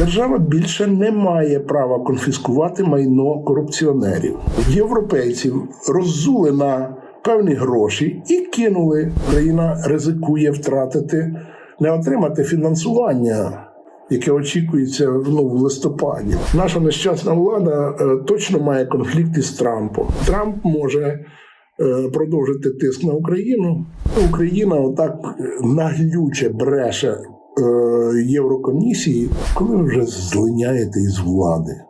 Держава більше не має права конфіскувати майно корупціонерів. Європейців роззули на певні гроші і кинули. Україна ризикує втратити, не отримати фінансування. Яке очікується ну, в листопаді, наша нещасна влада е, точно має конфлікт із Трампом. Трамп може е, продовжити тиск на Україну. Україна отак е, наглюче бреше Єврокомісії, коли ви вже злиняєте із влади,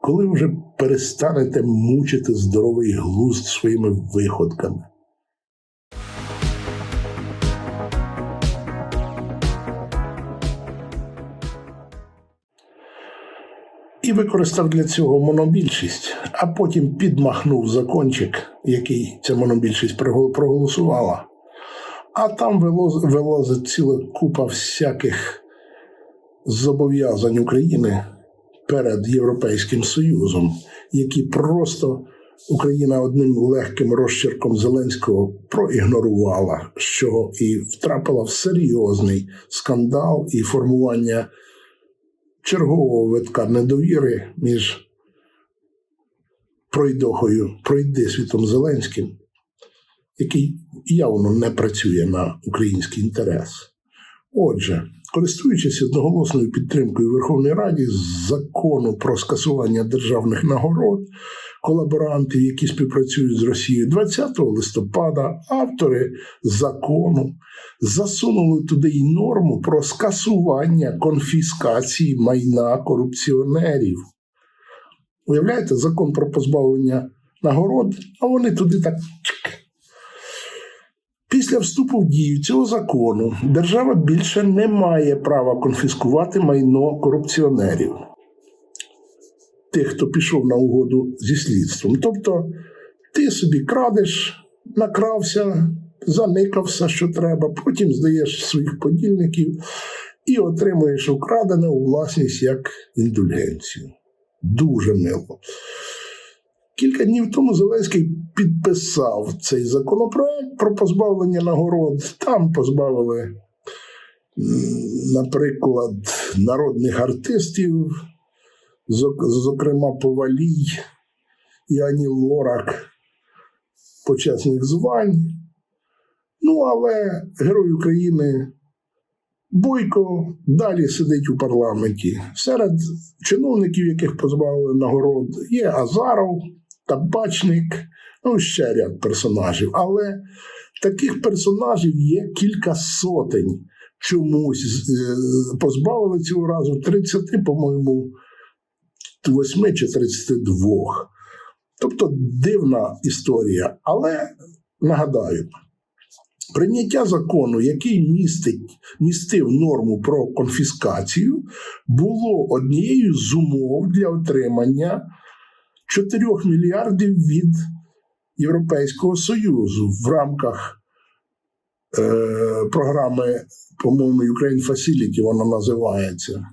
коли ви вже перестанете мучити здоровий глузд своїми виходками. І використав для цього монобільшість, а потім підмахнув закончик, який ця монобільшість проголосувала. А там вилоз- вилазить ціла купа всяких зобов'язань України перед Європейським Союзом, які просто Україна одним легким розчерком Зеленського проігнорувала, що і втрапила в серйозний скандал і формування чергового витка недовіри між пройдохою, пройди світом Зеленським, який явно не працює на український інтерес. Отже, користуючись одноголосною підтримкою Верховної Раді закону про скасування державних нагород, колаборантів, які співпрацюють з Росією, 20 листопада автори закону засунули туди й норму про скасування конфіскації майна корупціонерів. Уявляєте, закон про позбавлення нагород, а вони туди так. Після вступу в дію цього закону держава більше не має права конфіскувати майно корупціонерів, тих, хто пішов на угоду зі слідством. Тобто, ти собі крадеш, накрався, заникав все, що треба, потім здаєш своїх подільників і отримуєш украдене у власність як індульгенцію. Дуже мило. Кілька днів тому Зеленський підписав цей законопроект про позбавлення нагород. Там позбавили, наприклад, народних артистів, зокрема Повалій і Ані Лорак почесних звань. Ну, але Герой України Бойко далі сидить у парламенті. Серед чиновників, яких позбавили нагород, є Азаров, Табачник, ну ще ряд персонажів. Але таких персонажів є кілька сотень. Чомусь е, позбавили цього разу 30, по-моєму, 8 чи 32. Тобто дивна історія. Але нагадаю, Прийняття закону, який містить, містив норму про конфіскацію, було однією з умов для отримання 4 мільярдів від Європейського Союзу в рамках е, програми, по-моєму, Ukraine Facility вона називається.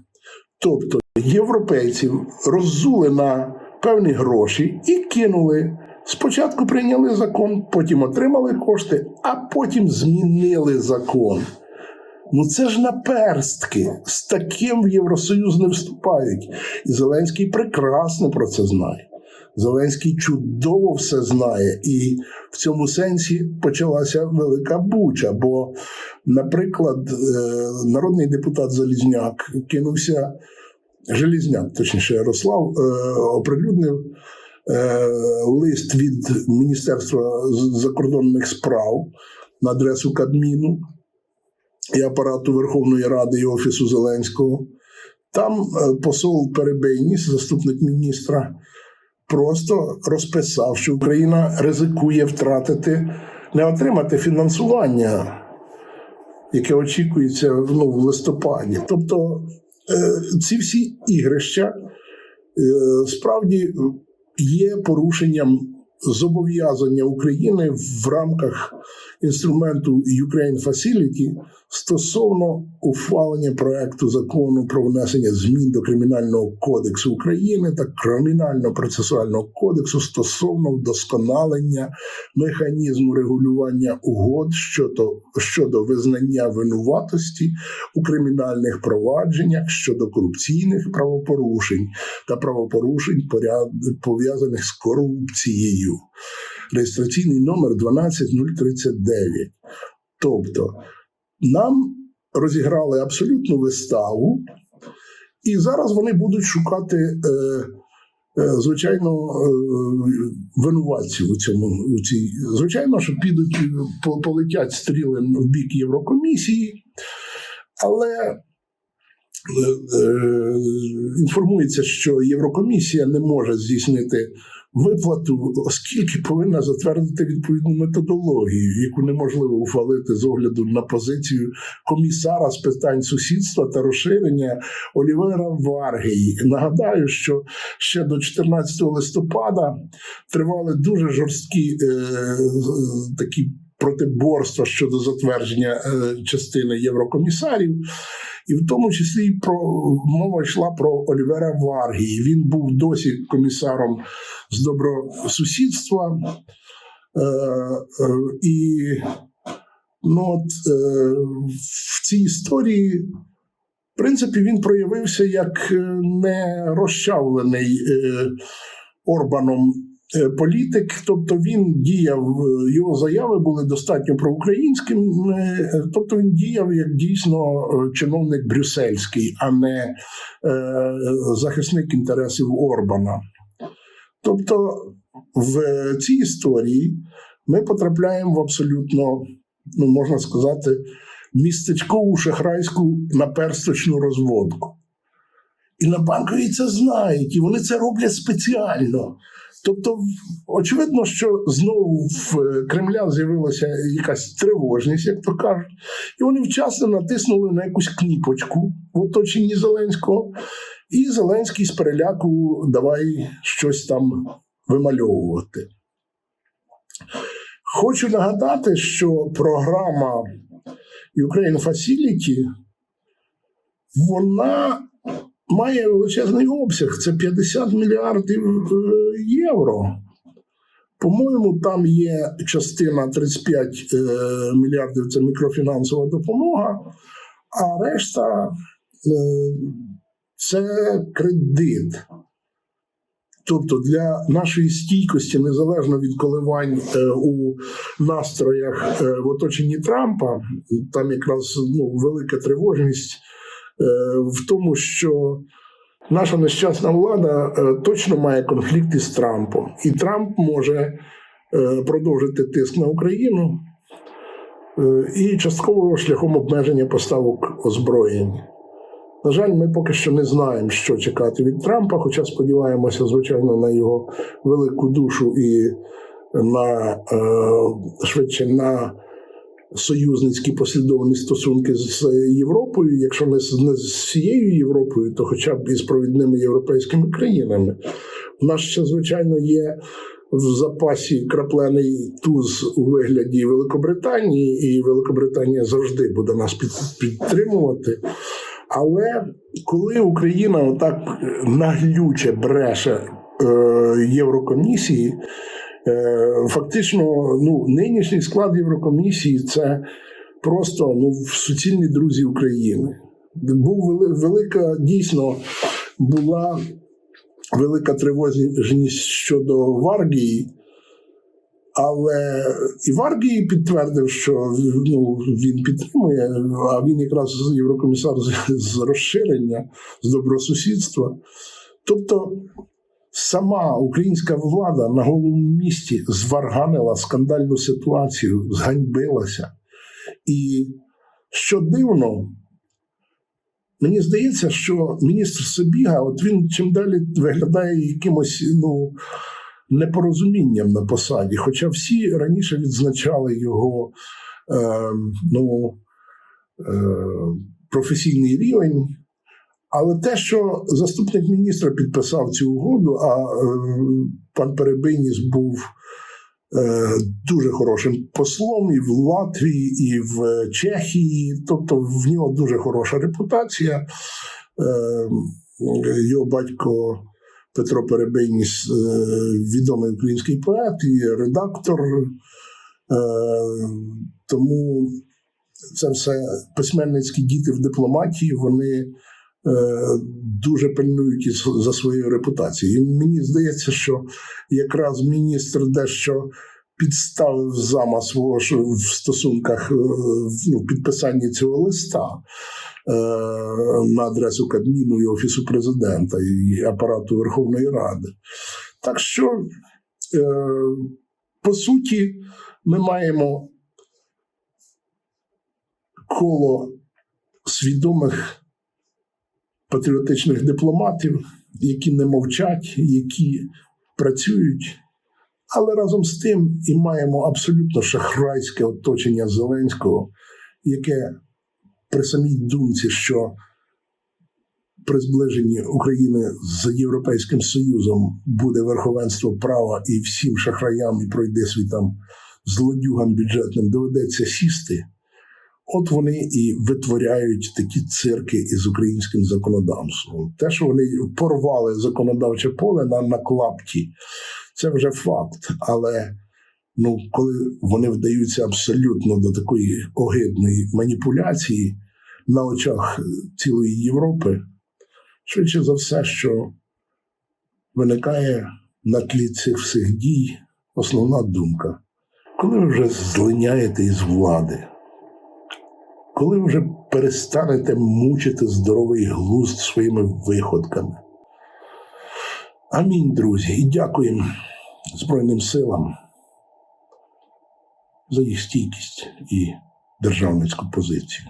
Тобто європейців роззули на певні гроші і кинули. Спочатку прийняли закон, потім отримали кошти, а потім змінили закон. Ну це ж наперстки. З таким в Євросоюз не вступають. І Зеленський прекрасно про це знає. Зеленський чудово все знає, і в цьому сенсі почалася велика буча. Бо, наприклад, е, народний депутат Залізняк кинувся, Желізняк, точніше, Ярослав, е, оприлюднив е, лист від Міністерства закордонних справ на адресу Кабміну і апарату Верховної Ради і Офісу Зеленського. Там посол Перебейніс, заступник міністра, просто розписав, що Україна ризикує втратити, не отримати фінансування, яке очікується ну, в листопаді. Тобто е, ці всі ігрища е, справді є порушенням зобов'язання України в рамках інструменту Ukraine Facility стосовно ухвалення проекту закону про внесення змін до Кримінального кодексу України та Кримінально-процесуального кодексу стосовно вдосконалення механізму регулювання угод щодо, щодо визнання винуватості у кримінальних провадженнях щодо корупційних правопорушень та правопорушень поряд- пов'язаних з корупцією. Реєстраційний номер 12039. Тобто, нам розіграли абсолютну виставу, і зараз вони будуть шукати, е, е, звичайно, е, винуватців у цьому. У цій. Звичайно, що підуть, е, полетять стріли в бік Єврокомісії, але е, е, інформується, що Єврокомісія не може здійснити виплату, оскільки повинна затвердити відповідну методологію, яку неможливо ухвалити з огляду на позицію комісара з питань сусідства та розширення Олівера Варгії. Нагадаю, що ще до 14 листопада тривали дуже жорсткі е, такі протиборства щодо затвердження е, частини єврокомісарів. І в тому числі про мова йшла про Олівера Варгії. Він був досі комісаром з добросусідства. Е, е, і ну, от, е, в цій історії, в принципі, він проявився як е, не розчавлений е, Орбаном політик, тобто він діяв, е, його заяви були достатньо проукраїнськими, е, тобто він діяв як дійсно е, чиновник брюссельський, а не е, захисник інтересів Орбана. Тобто в цій історії ми потрапляємо в абсолютно, ну можна сказати, містечкову шахрайську наперсточну розводку. І на банковій це знають, і вони це роблять спеціально. Тобто, очевидно, що знову в е, Кремля з'явилася якась тривожність, як то кажуть, і вони вчасно натиснули на якусь кніпочку в оточенні Зеленського, і Зеленський з переляку давай щось там вимальовувати. Хочу нагадати, що програма Ukraine Facility вона має величезний обсяг. Це 50 мільярдів е, євро. По-моєму, там є частина 35 е, мільярдів це мікрофінансова допомога, а решта е, це кредит. Тобто для нашої стійкості, незалежно від коливань у настроях в оточенні Трампа, там якраз ну, велика тривожність в тому, що наша нещасна влада е, точно має конфлікт із Трампом, і Трамп може е, продовжити тиск на Україну е, і частково шляхом обмеження поставок озброєнь. На жаль, ми поки що не знаємо, що чекати від Трампа, хоча сподіваємося, звичайно, на його велику душу і на е, швидше на союзницькі послідовні стосунки з Європою, якщо не з, не з всією Європою, то хоча б із провідними європейськими країнами. У нас ще, звичайно, є в запасі краплений туз у вигляді Великобританії, і Великобританія завжди буде нас під, підтримувати. Але коли Україна отак наглюче бреше е, Єврокомісії, фактично, ну, нинішній склад Єврокомісії це просто ну, суцільні друзі України. Був велика, дійсно була велика тривожність щодо Варгії. Але і Варгій підтвердив, що ну, він підтримує, а він якраз єврокомісар з розширення, з добросусідства. Тобто сама українська влада на голому місті зварганила скандальну ситуацію, зганьбилася. І що дивно, мені здається, що міністр Собіга, от він чим далі виглядає якимось ну, непорозумінням на посаді. Хоча всі раніше відзначали його е, ну, е, професійний рівень. Але те, що заступник міністра підписав цю угоду, а е, пан Перебиніс був е, дуже хорошим послом і в Латвії, і в Чехії. Тобто в нього дуже хороша репутація. Е, Його батько Петро Перебийніс, е, відомий український поет і редактор. Тому це все письменницькі діти в дипломатії, вони дуже пильнують за своєю репутацією. І мені здається, що якраз міністр дещо підставив зама свого в стосунках е, ну, підписанні цього листа е, на адресу Кабміну і Офісу президента і апарату Верховної Ради. Так що, е, по суті, ми маємо коло свідомих патріотичних дипломатів, які не мовчать, які працюють. Але разом з тим і маємо абсолютно шахрайське оточення Зеленського, яке при самій думці, що при зближенні України з Європейським Союзом буде верховенство права і всім шахраям і пройде світам злодюгам бюджетним доведеться сісти. От вони і витворяють такі цирки із українським законодавством. Те, що вони порвали законодавче поле на, на клапті, це вже факт. Але ну, коли вони вдаються абсолютно до такої огидної маніпуляції на очах цілої Європи, швидше за все, що виникає на тлі цих всіх дій основна думка. Коли ви вже злиняєте із влади, коли вже перестанете мучити здоровий глузд своїми виходками. Амінь, друзі, і дякуємо Збройним силам за їх стійкість і державницьку позицію.